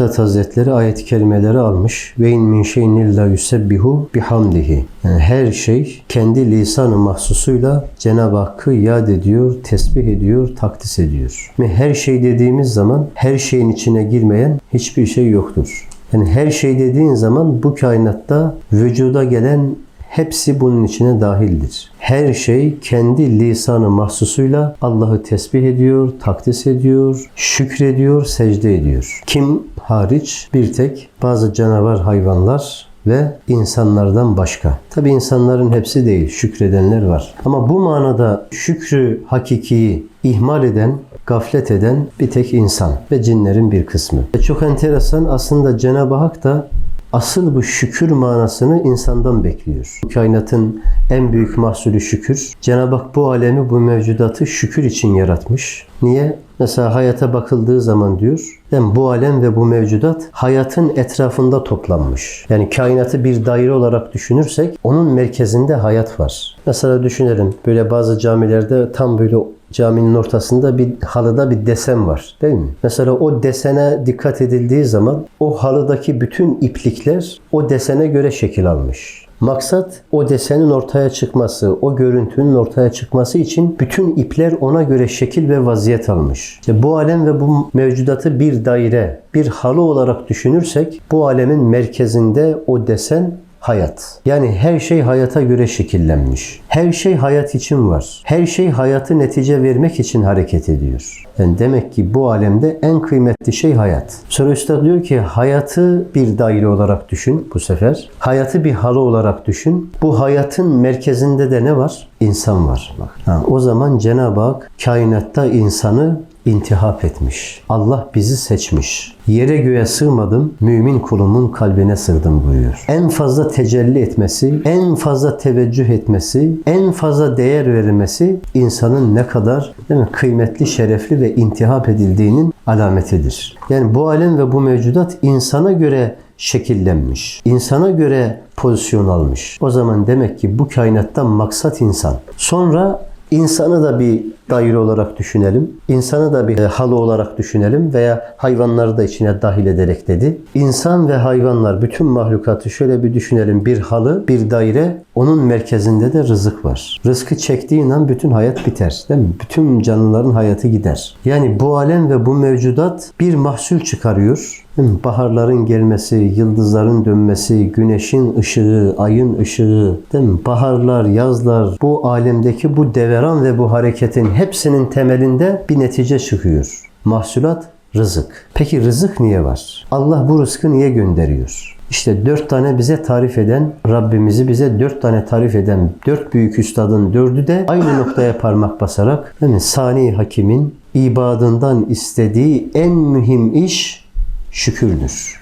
Üstad Hazretleri ayet-i kerimeleri almış. Ve in min şeyin illa yusebbihu bihamdihi. Yani her şey kendi lisanı mahsusuyla Cenab-ı Hakk'ı yad ediyor, tesbih ediyor, takdis ediyor. Ve her şey dediğimiz zaman her şeyin içine girmeyen hiçbir şey yoktur. Yani her şey dediğin zaman bu kainatta vücuda gelen hepsi bunun içine dahildir. Her şey kendi lisanı mahsusuyla Allah'ı tesbih ediyor, takdis ediyor, şükrediyor, secde ediyor. Kim hariç bir tek bazı canavar hayvanlar ve insanlardan başka. Tabi insanların hepsi değil, şükredenler var. Ama bu manada şükrü hakikiyi ihmal eden, gaflet eden bir tek insan ve cinlerin bir kısmı. Ve çok enteresan aslında Cenab-ı Hak da asıl bu şükür manasını insandan bekliyor. Kainatın en büyük mahsulü şükür. Cenab-ı Hak bu alemi, bu mevcudatı şükür için yaratmış. Niye? Mesela hayata bakıldığı zaman diyor, yani bu alem ve bu mevcudat hayatın etrafında toplanmış. Yani kainatı bir daire olarak düşünürsek onun merkezinde hayat var. Mesela düşünelim böyle bazı camilerde tam böyle caminin ortasında bir halıda bir desen var değil mi? Mesela o desene dikkat edildiği zaman o halıdaki bütün iplikler o desene göre şekil almış. Maksat o desenin ortaya çıkması, o görüntünün ortaya çıkması için bütün ipler ona göre şekil ve vaziyet almış. İşte bu alem ve bu mevcudatı bir daire, bir halı olarak düşünürsek bu alemin merkezinde o desen hayat. Yani her şey hayata göre şekillenmiş. Her şey hayat için var. Her şey hayatı netice vermek için hareket ediyor. Yani demek ki bu alemde en kıymetli şey hayat. Sonra Üstad diyor ki hayatı bir daire olarak düşün bu sefer. Hayatı bir halı olarak düşün. Bu hayatın merkezinde de ne var? İnsan var. Bak. Ha, o zaman Cenab-ı Hak kainatta insanı intihap etmiş. Allah bizi seçmiş. Yere göğe sığmadım, mümin kulumun kalbine sığdım buyuruyor. En fazla tecelli etmesi, en fazla teveccüh etmesi, en fazla değer verilmesi insanın ne kadar değil mi, kıymetli, şerefli ve intihap edildiğinin alametidir. Yani bu alem ve bu mevcudat insana göre şekillenmiş. insana göre pozisyon almış. O zaman demek ki bu kainattan maksat insan. Sonra insanı da bir daire olarak düşünelim. İnsanı da bir halı olarak düşünelim veya hayvanları da içine dahil ederek dedi. İnsan ve hayvanlar bütün mahlukatı şöyle bir düşünelim. Bir halı, bir daire, onun merkezinde de rızık var. Rızkı çektiğin an bütün hayat biter. Değil mi? Bütün canlıların hayatı gider. Yani bu alem ve bu mevcudat bir mahsul çıkarıyor. Baharların gelmesi, yıldızların dönmesi, güneşin ışığı, ayın ışığı, değil mi? Baharlar, yazlar, bu alemdeki bu deveran ve bu hareketin hepsinin temelinde bir netice çıkıyor. Mahsulat rızık. Peki rızık niye var? Allah bu rızkı niye gönderiyor? İşte dört tane bize tarif eden, Rabbimizi bize dört tane tarif eden dört büyük üstadın dördü de aynı noktaya parmak basarak mi? Sani Hakim'in ibadından istediği en mühim iş şükürdür.